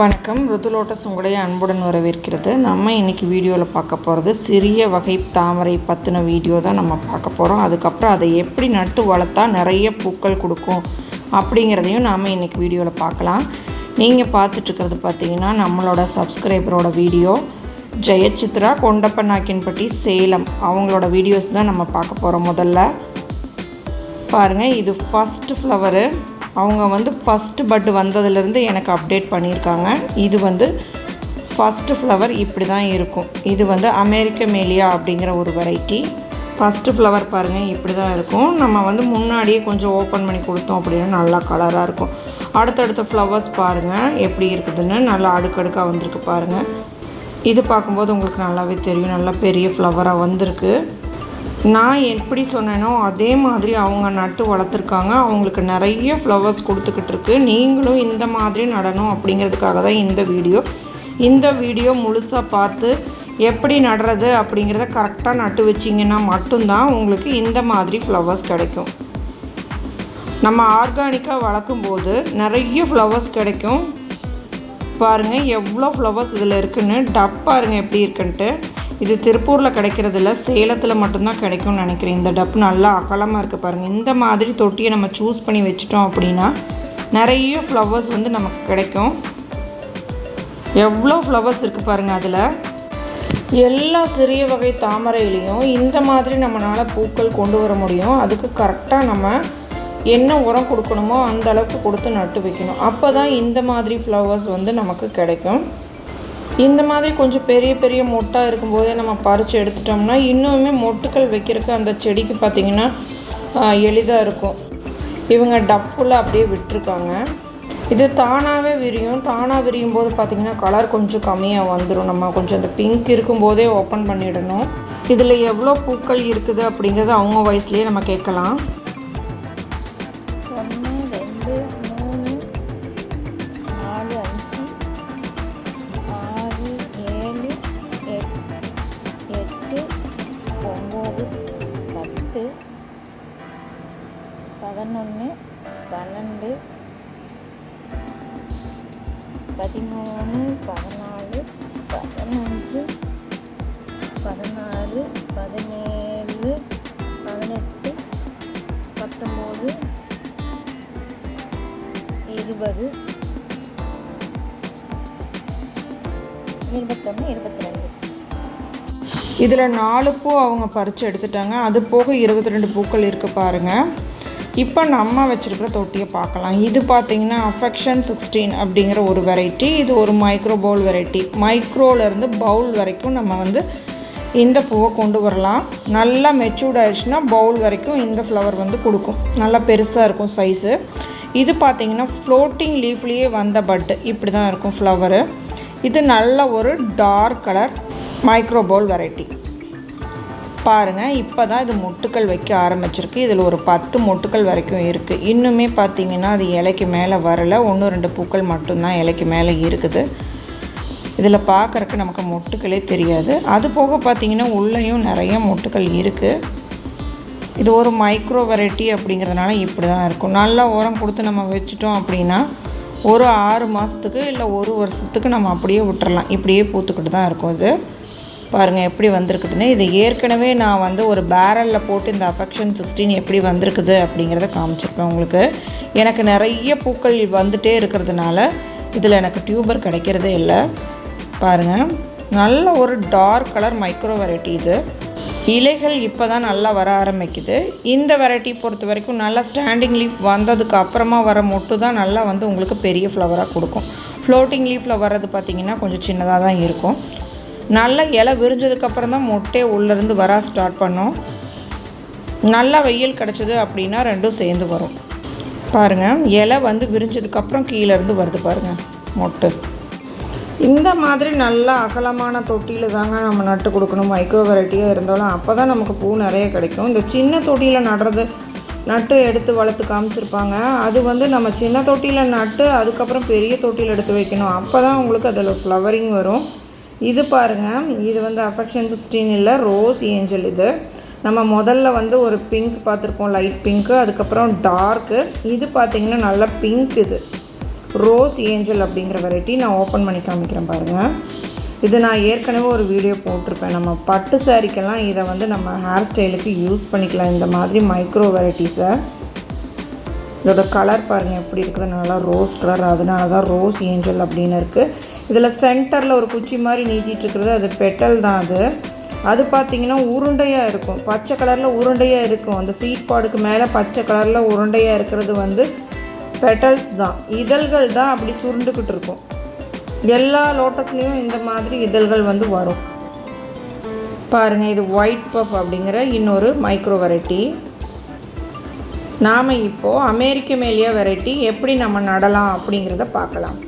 வணக்கம். ருதுலோட்டஸ் உங்களை அன்புடன் வரவேற்கிறது. நம்ம இன்றைக்கி வீடியோவில் பார்க்க போகிறது சிறிய வகை தாமரை பற்றின வீடியோ தான் நம்ம பார்க்க போகிறோம் அதுக்கப்புறம் அதை எப்படி நட்டு வளர்த்தா நிறைய பூக்கள் கொடுக்கும் அப்படிங்கிறதையும் நாம் இன்றைக்கி வீடியோவில் பார்க்கலாம். நீங்கள் பார்த்துட்ருக்கிறது பார்த்தீங்கன்னா நம்மளோட சப்ஸ்கிரைபரோட வீடியோ. ஜெயசித்ரா கொண்டப்பநாக்கின்பட்டி சேலம். அவங்களோட வீடியோஸ் தான் நம்ம பார்க்க போகிறோம் முதல்ல. பாருங்கள் இது ஃபஸ்ட்டு ஃப்ளவரு அவங்க வந்து ஃபஸ்ட்டு பட் வந்ததுலேருந்து எனக்கு அப்டேட் பண்ணியிருக்காங்க. இது வந்து ஃபஸ்ட்டு ஃப்ளவர் இப்படி தான் இருக்கும். இது வந்து அமெரிக்க மேலியா அப்படிங்கிற ஒரு வெரைட்டி ஃபஸ்ட்டு ஃப்ளவர் பாருங்கள் இப்படி தான் இருக்கும். நம்ம வந்து முன்னாடியே கொஞ்சம் ஓப்பன் பண்ணி கொடுத்தோம் அப்படின்னா நல்லா கலராக இருக்கும். அடுத்தடுத்த ஃப்ளவர்ஸ் பாருங்கள் எப்படி இருக்குதுன்னு நல்லா அடுக்கடுக்காக வந்திருக்கு பாருங்கள் இது பார்க்கும்போது உங்களுக்கு நல்லாவே தெரியும். நல்லா பெரிய ஃப்ளவராக வந்திருக்கு. நான் எப்படி சொன்னேனோ அதே மாதிரி அவங்க நட்டு வளர்த்துருக்காங்க. அவங்களுக்கு நிறைய ஃப்ளவர்ஸ் கொடுத்துக்கிட்டு இருக்கு. நீங்களும் இந்த மாதிரி நடணும் அப்படிங்கிறதுக்காக தான் இந்த வீடியோ. இந்த வீடியோ முழுசாக பார்த்து எப்படி நடுறது அப்படிங்கிறத கரெக்டாக நட்டு வச்சிங்கன்னா மட்டும்தான் உங்களுக்கு இந்த மாதிரி ஃப்ளவர்ஸ் கிடைக்கும். நம்ம ஆர்கானிக்காக வளர்க்கும்போது நிறைய ஃப்ளவர்ஸ் கிடைக்கும். பாருங்கள் எவ்வளோ ஃப்ளவர்ஸ் இதில் இருக்குன்னு டப் பாருங்கள் எப்படி இருக்குன்ட்டு. இது திருப்பூரில் கிடைக்கிறது இல்லை சேலத்தில் மட்டும்தான் கிடைக்கும்னு நினைக்கிறேன். இந்த டப்பு நல்லா அகலமாக இருக்குது பாருங்கள் இந்த மாதிரி தொட்டியை நம்ம சூஸ் பண்ணி வச்சிட்டோம் அப்படின்னா நிறைய ஃப்ளவர்ஸ் வந்து நமக்கு கிடைக்கும். எவ்வளோ ஃப்ளவர்ஸ் இருக்குது பாருங்கள் அதில். எல்லா சிறிய வகை தாமரையிலையும் இந்த மாதிரி நம்மளால் பூக்கள் கொண்டு வர முடியும். அதுக்கு கரெக்டாக நம்ம என்ன உரம் கொடுக்கணுமோ அந்த அளவுக்கு கொடுத்து நட்டு வைக்கணும். அப்போ தான் இந்த மாதிரி ஃப்ளவர்ஸ் வந்து நமக்கு கிடைக்கும். இந்த மாதிரி கொஞ்சம் பெரிய பெரிய மொட்டாக இருக்கும்போதே நம்ம பறித்து எடுத்துட்டோம்னா இன்னுமே மொட்டுக்கள் வைக்கிறதுக்கு அந்த செடிக்கு பார்த்திங்கன்னா எளிதாக இருக்கும். இவங்க டப்புல அப்படியே விட்டுருக்காங்க. இது தானாகவே விரியும். தானாக விரியும் போது பார்த்திங்கன்னா கலர் கொஞ்சம் கம்மியாக வந்துடும் நம்ம கொஞ்சம் அந்த பிங்க் இருக்கும்போதே ஓப்பன் பண்ணிடணும். இதில் எவ்வளோ பூக்கள் இருக்குது அப்படிங்கிறத அவங்க வயசுலேயே நம்ம கேட்கலாம். பதினொன்று பன்னெண்டு பதிமூணு பதினாலு பதினஞ்சு பதினாறு பதினேழு பதினெட்டு பத்தொம்போது இருபது இருபத்தொன்று இருபத்தி ரெண்டு இதில் நாலு பூ அவங்க பறித்து எடுத்துட்டாங்க. அது போக இருபத்தி ரெண்டு பூக்கள் இருக்குது பாருங்கள் இப்போ நம்ம வச்சுருக்கிற தொட்டியை பார்க்கலாம். இது பார்த்தீங்கன்னா அஃபெக்ஷன் சிக்ஸ்டீன் அப்படிங்கிற ஒரு வெரைட்டி இது ஒரு மைக்ரோ பவுல் வெரைட்டி மைக்ரோலேருந்து பவுல் வரைக்கும் நம்ம வந்து இந்த பூவை கொண்டு வரலாம். நல்லா மெச்சூர்ட் ஆயிடுச்சுன்னா பவுல் வரைக்கும் இந்த ஃப்ளவர் வந்து கொடுக்கும். நல்லா பெருசாக இருக்கும் சைஸு இது பார்த்தீங்கன்னா ஃப்ளோட்டிங் லீஃப்லேயே வந்த பட்டு இப்படி தான் இருக்கும் ஃப்ளவரு இது நல்ல ஒரு dark colour micro bowl variety பாருங்கள் இப்போ தான் இது மொட்டுக்கள் வைக்க ஆரம்பிச்சிருக்கு. இதில் ஒரு பத்து மொட்டுக்கள் வரைக்கும் இருக்குது இன்னுமே பார்த்தீங்கன்னா அது இலைக்கு மேலே வரல. ஒன்று ரெண்டு பூக்கள் மட்டும்தான் இலைக்கு மேலே இருக்குது. இதில் பார்க்குறக்கு நமக்கு மொட்டுக்களே தெரியாது. அது போக பார்த்தீங்கன்னா உள்ளேயும் நிறைய மொட்டுக்கள் இருக்குது இது ஒரு மைக்ரோ வெரைட்டி அப்படிங்கிறதுனால இப்படி தான் இருக்கும். நல்லா உரம் கொடுத்து நம்ம வச்சுட்டோம் அப்படின்னா ஒரு ஆறு மாதத்துக்கு இல்லை ஒரு வருஷத்துக்கு நம்ம அப்படியே விட்டுறலாம். இப்படியே பூத்துக்கிட்டு தான் இருக்கும் இது. பாருங்கள் எப்படி வந்திருக்குதுன்னு. இது ஏற்கனவே நான் வந்து ஒரு பேரலில் போட்டு இந்த அஃபெக்ஷன் சிக்ஸ்டீன் எப்படி வந்திருக்குது அப்படிங்கிறத காமிச்சிருப்பேன் உங்களுக்கு. எனக்கு நிறைய பூக்கள் வந்துட்டே இருக்கிறதுனால இதில் எனக்கு டியூபர் கிடைக்கிறதே இல்லை. பாருங்கள் நல்ல ஒரு டார்க் கலர் மைக்ரோ வெரைட்டி இது. இலைகள் இப்போ தான் நல்லா வர ஆரம்பிக்குது. இந்த வெரைட்டி பொறுத்த வரைக்கும் நல்லா ஸ்டாண்டிங் லீஃப் வந்ததுக்கு அப்புறமா வர மொட்டு தான் நல்லா வந்து உங்களுக்கு பெரிய ஃப்ளவராக கொடுக்கும். ஃப்ளோட்டிங் லீஃபில் வர்றது பார்த்திங்கன்னா கொஞ்சம் சின்னதாக தான் இருக்கும். நல்ல இலை விரிஞ்சதுக்கப்புறம் தான் மொட்டே உள்ளேருந்து வர ஸ்டார்ட் பண்ணோம். நல்லா வெயில் கிடச்சிது அப்படின்னா ரெண்டும் சேர்ந்து வரும். பாருங்கள் இலை வந்து விரிஞ்சதுக்கப்புறம் கீழேருந்து வருது பாருங்கள் மொட்டு. இந்த மாதிரி நல்லா அகலமான தொட்டியில் தாங்க நம்ம நட்டு கொடுக்கணும். மைக்ரோ வெரைட்டியாக இருந்தாலும் அப்போ தான் நமக்கு பூ நிறைய கிடைக்கும். இந்த சின்ன தொட்டியில் நடுறது நட்டு எடுத்து வளர்த்து காமிச்சிருப்பாங்க. அது வந்து நம்ம சின்ன தொட்டியில் நட்டு அதுக்கப்புறம் பெரிய தொட்டியில் எடுத்து வைக்கணும். அப்போ தான் உங்களுக்கு அதில் ஃப்ளவரிங் வரும். இது பாருங்கள் இது வந்து அஃபெக்ஷன் சிக்ஸ்டீன் இல்லை ரோஸ் ஏஞ்சல் இது. நம்ம முதல்ல வந்து ஒரு பிங்க் பார்த்துருப்போம் லைட் பிங்க்கு அதுக்கப்புறம் டார்க்கு இது பார்த்திங்கன்னா நல்லா பிங்க் இது. ரோஸ் ஏஞ்சல் அப்படிங்கிற வெரைட்டி நான் ஓப்பன் பண்ணி காமிக்கிறேன் பாருங்கள் இது நான் ஏற்கனவே ஒரு வீடியோ போட்டிருப்பேன். நம்ம பட்டு சாரிக்கெல்லாம் இதை வந்து நம்ம ஹேர் ஸ்டைலுக்கு யூஸ் பண்ணிக்கலாம். இந்த மாதிரி மைக்ரோ வெரைட்டிஸை இதோட கலர் பாருங்கள் எப்படி இருக்குது நல்லா ரோஸ் கலர் அதனால தான் ரோஸ் ஏஞ்சல் அப்படின்னு இருக்குது இதில் சென்டரில் ஒரு குச்சி மாதிரி நீட்டிகிட்ருக்கிறது அது பெட்டல் தான் அது. அது பார்த்திங்கன்னா உருண்டையாக இருக்கும். பச்சை கலரில் உருண்டையாக இருக்கும். அந்த சீட் பாடுக்கு மேலே பச்சை கலரில் உருண்டையாக இருக்கிறது வந்து பெட்டல்ஸ் தான். இதழ்கள் தான் அப்படி சுருண்டுக்கிட்டு இருக்கும். எல்லா லோட்டஸ்லேயும் இந்த மாதிரி இதழ்கள் வந்து வரும். பாருங்கள் இது ஒயிட் பஃப் அப்படிங்கிற இன்னொரு மைக்ரோ வெரைட்டி நாம் இப்போது அமெரிக்க மேலியா வெரைட்டி எப்படி நம்ம நடலாம் அப்படிங்கிறத பார்க்கலாம்.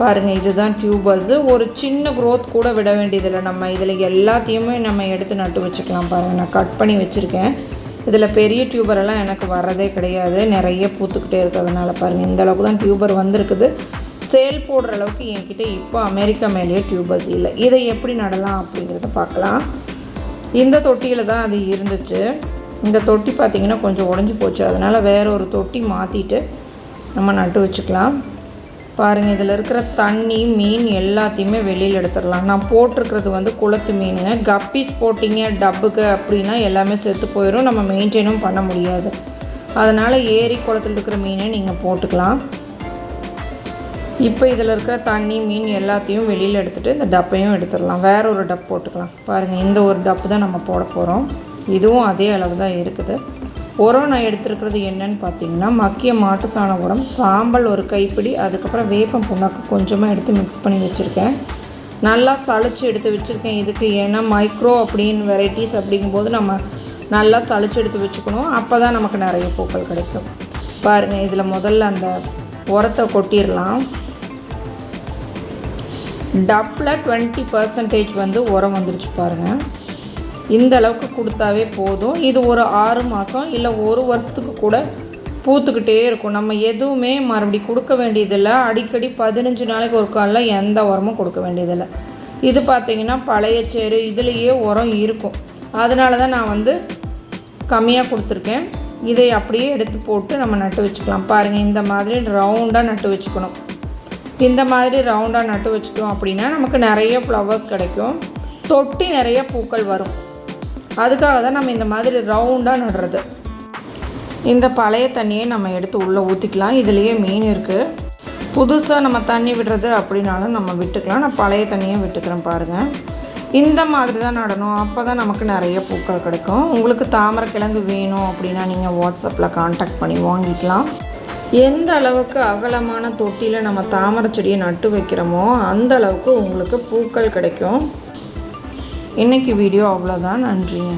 பாருங்கள் இதுதான் டியூபர்ஸு ஒரு சின்ன க்ரோத் கூட விட வேண்டியதில்லை. நம்ம இதில் எல்லாத்தையுமே நம்ம எடுத்து நட்டு வச்சுக்கலாம் பாருங்கள் நான் கட் பண்ணி வச்சுருக்கேன். இதில் பெரிய டியூபரெல்லாம் எனக்கு வர்றதே கிடையாது. நிறைய பூத்துக்கிட்டே இருக்கிறதுனால பாருங்கள் இந்த அளவுக்கு தான் டியூபர் வந்திருக்குது. சேல் போடுற அளவுக்கு என்கிட்ட இப்போ அமெரிக்கா மேலேயே டியூபர்ஸ் இல்லை. இதை எப்படி நடலாம் அப்படிங்கிறத பார்க்கலாம். இந்த தொட்டியில் தான் அது இருந்துச்சு. இந்த தொட்டி பார்த்திங்கன்னா கொஞ்சம் உடஞ்சி போச்சு. அதனால் வேற ஒரு தொட்டி மாற்றிட்டு நம்ம நட்டு வச்சுக்கலாம். பாருங்கள் இதில் இருக்கிற தண்ணி மீன் எல்லாத்தையுமே வெளியில் எடுத்துடலாம். நான் போட்டிருக்கிறது வந்து குளத்து மீனுங்க. கப்பீஸ் போட்டிங்க டப்புக்கு அப்படின்னா எல்லாமே செத்து போயிடும் நம்ம மெயின்டைனும் பண்ண முடியாது. அதனால் ஏரி குளத்தில் இருக்கிற மீனை நீங்கள் போட்டுக்கலாம். இப்போ இதில் இருக்கிற தண்ணி மீன் எல்லாத்தையும் வெளியில் எடுத்துகிட்டு இந்த டப்பையும் எடுத்துடலாம். வேற ஒரு டப் போட்டுக்கலாம். பாருங்கள் இந்த ஒரு டப்பு தான் நம்ம போட போகிறோம் இதுவும் அதே அளவு தான் இருக்குது. உரம் நான் எடுத்துருக்கிறது என்னன்னு பார்த்தீங்கன்னா மக்கிய மாட்டு சாண உரம் சாம்பல் ஒரு கைப்பிடி அதுக்கப்புறம் வேப்பம் புண்ணாக்கு கொஞ்சமாக எடுத்து மிக்ஸ் பண்ணி வச்சுருக்கேன். நல்லா சளிச்சு எடுத்து வச்சுருக்கேன் இதுக்கு. ஏன்னா மைக்ரோ அப்படின்னு வெரைட்டிஸ் அப்படிங்கும்போது நம்ம நல்லா சளிச்சு எடுத்து வச்சுக்கணும். அப்போ தான் நமக்கு நிறைய பூக்கள் கிடைக்கும். பாருங்கள் இதில் முதல்ல அந்த உரத்தை கொட்டிடலாம். டப்பில் டுவெண்ட்டி பர்சன்டேஜ் வந்து உரம் வந்துருச்சு பாருங்கள் இந்த அளவுக்கு கொடுத்தாவே போதும். இது ஒரு ஆறு மாதம் இல்லை ஒரு வருஷத்துக்கு கூட பூத்துக்கிட்டே இருக்கும். நம்ம எதுவுமே மறுபடி கொடுக்க வேண்டியதில்லை. அடிக்கடி பதினஞ்சு நாளைக்கு ஒரு காலில் எந்த உரமும் கொடுக்க வேண்டியதில்லை. இது பார்த்திங்கன்னா பழைய சேரு இதுலேயே உரம் இருக்கும். அதனால தான் நான் வந்து கம்மியாக கொடுத்துருக்கேன். இதை அப்படியே எடுத்து போட்டு நம்ம நட்டு வச்சுக்கலாம். பாருங்கள் இந்த மாதிரி ரவுண்டாக நட்டு வச்சுக்கணும். இந்த மாதிரி ரவுண்டாக நட்டு வச்சுட்டோம் அப்படின்னா நமக்கு நிறைய ஃப்ளவர்ஸ் கிடைக்கும். தொட்டி நிறைய பூக்கள் வரும். அதுக்காக தான் நம்ம இந்த மாதிரி ரவுண்டாக நடுறது. இந்த பழைய தண்ணியை நம்ம எடுத்து உள்ளே ஊற்றிக்கலாம் இதுலேயே மீன் இருக்குது புதுசாக நம்ம தண்ணி விடுறது அப்படின்னாலும் நம்ம விட்டுக்கலாம். நான் பழைய தண்ணியை விட்டுக்கிறேன் பாருங்கள் இந்த மாதிரி தான் நடணும். அப்போ தான் நமக்கு நிறைய பூக்கள் கிடைக்கும். உங்களுக்கு தாமரை கிழங்கு வேணும் அப்படின்னா நீங்கள் வாட்ஸ்அப்பில் காண்டாக்ட் பண்ணி வாங்கிக்கலாம். எந்த அளவுக்கு அகலமான தொட்டியில் நம்ம தாமரை செடியை நட்டு வைக்கிறோமோ அந்த அளவுக்கு உங்களுக்கு பூக்கள் கிடைக்கும். இன்றைக்கி வீடியோ அவ்வளோதான் நன்றிங்க.